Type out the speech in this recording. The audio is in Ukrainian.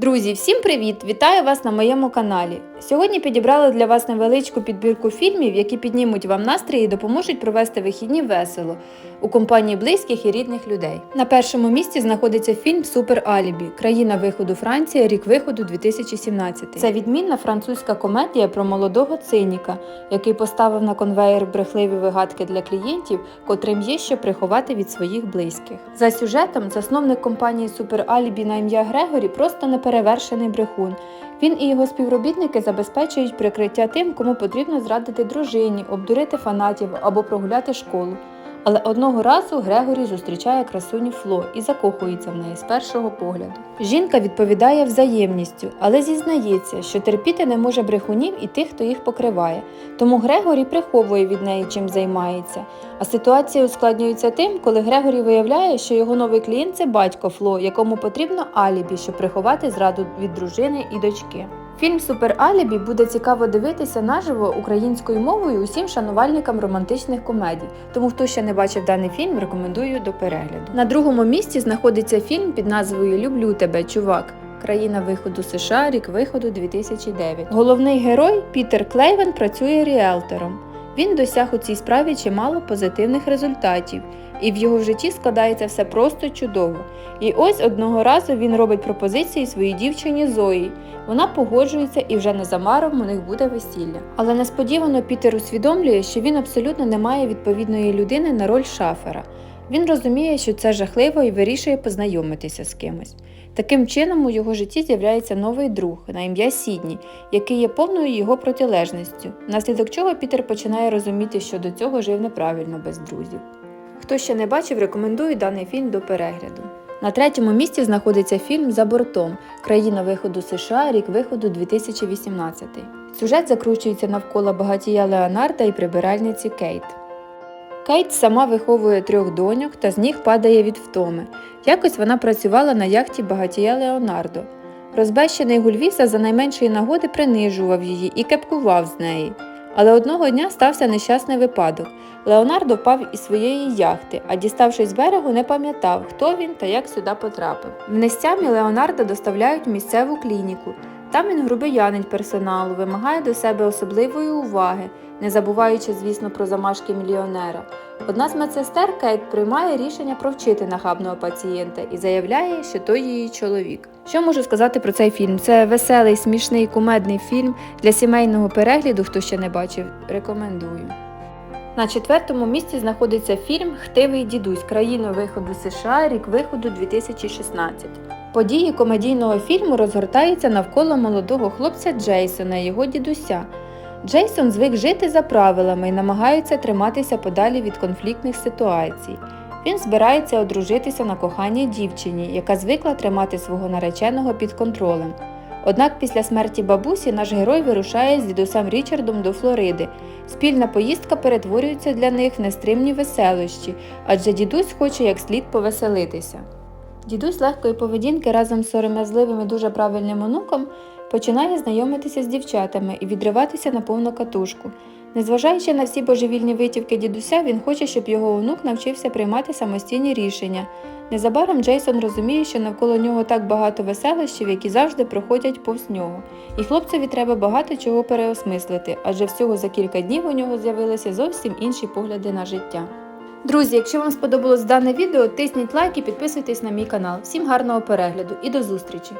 Друзі, всім привіт! Вітаю вас на моєму каналі. Сьогодні підібрали для вас невеличку підбірку фільмів, які піднімуть вам настрій і допоможуть провести вихідні весело у компанії близьких і рідних людей. На першому місці знаходиться фільм Супер Алібі. Країна виходу Франція, рік виходу 2017. Це відмінна французька комедія про молодого циніка, який поставив на конвеєр брехливі вигадки для клієнтів, котрим є що приховати від своїх близьких. За сюжетом, засновник компанії Супер Алібі на ім'я Грегорі просто неперевершений брехун. Він і його співробітники забезпечують прикриття тим, кому потрібно зрадити дружині, обдурити фанатів або прогуляти школу. Але одного разу Грегорі зустрічає красуню Фло і закохується в неї з першого погляду. Жінка відповідає взаємністю, але зізнається, що терпіти не може брехунів і тих, хто їх покриває. Тому Грегорі приховує від неї, чим займається. А ситуація ускладнюється тим, коли Грегорі виявляє, що його новий клієнт це батько Фло, якому потрібно алібі, щоб приховати зраду від дружини і дочки. Фільм Супер Алібі буде цікаво дивитися наживо українською мовою усім шанувальникам романтичних комедій. Тому хто ще не бачив даний фільм, рекомендую до перегляду. На другому місці знаходиться фільм під назвою Люблю тебе, чувак. Країна виходу США, рік виходу 2009. Головний герой Пітер Клейвен працює ріелтором. Він досяг у цій справі чимало позитивних результатів, і в його житті складається все просто чудово. І ось одного разу він робить пропозиції своїй дівчині Зої. Вона погоджується і вже незамаром у них буде весілля. Але несподівано Пітер усвідомлює, що він абсолютно не має відповідної людини на роль шафера. Він розуміє, що це жахливо і вирішує познайомитися з кимось. Таким чином, у його житті з'являється новий друг на ім'я Сідні, який є повною його протилежністю, внаслідок чого Пітер починає розуміти, що до цього жив неправильно без друзів. Хто ще не бачив, рекомендую даний фільм до перегляду. На третьому місці знаходиться фільм За бортом країна виходу США, рік виходу 2018. Сюжет закручується навколо багатія Леонарда і прибиральниці Кейт. Кейт сама виховує трьох доньок та з них падає від втоми. Якось вона працювала на яхті багатія Леонардо. Розбещений Гульвіса за найменшої нагоди принижував її і кепкував з неї. Але одного дня стався нещасний випадок. Леонардо впав із своєї яхти, а діставшись з берегу, не пам'ятав, хто він та як сюди потрапив. В нестямі Леонардо доставляють в місцеву клініку. Там він грубиянить персоналу, вимагає до себе особливої уваги, не забуваючи, звісно, про замашки мільйонера. Одна з медсестер Кейт приймає рішення провчити нахабного пацієнта і заявляє, що той її чоловік. Що можу сказати про цей фільм? Це веселий, смішний, кумедний фільм для сімейного перегляду, хто ще не бачив, рекомендую. На четвертому місці знаходиться фільм Хтивий дідусь країна виходу США, рік виходу 2016. Події комедійного фільму розгортаються навколо молодого хлопця Джейсона його дідуся. Джейсон звик жити за правилами і намагається триматися подалі від конфліктних ситуацій. Він збирається одружитися на коханій дівчині, яка звикла тримати свого нареченого під контролем. Однак після смерті бабусі наш герой вирушає з дідусем Річардом до Флориди. Спільна поїздка перетворюється для них в нестримні веселощі, адже дідусь хоче як слід повеселитися. Дідусь легкої поведінки разом з сором'язливим і дуже правильним онуком починає знайомитися з дівчатами і відриватися на повну катушку. Незважаючи на всі божевільні витівки дідуся, він хоче, щоб його онук навчився приймати самостійні рішення. Незабаром Джейсон розуміє, що навколо нього так багато веселощів, які завжди проходять повз нього, і хлопцеві треба багато чого переосмислити, адже всього за кілька днів у нього з'явилися зовсім інші погляди на життя. Друзі, якщо вам сподобалось дане відео, тисніть лайк і підписуйтесь на мій канал. Всім гарного перегляду і до зустрічі!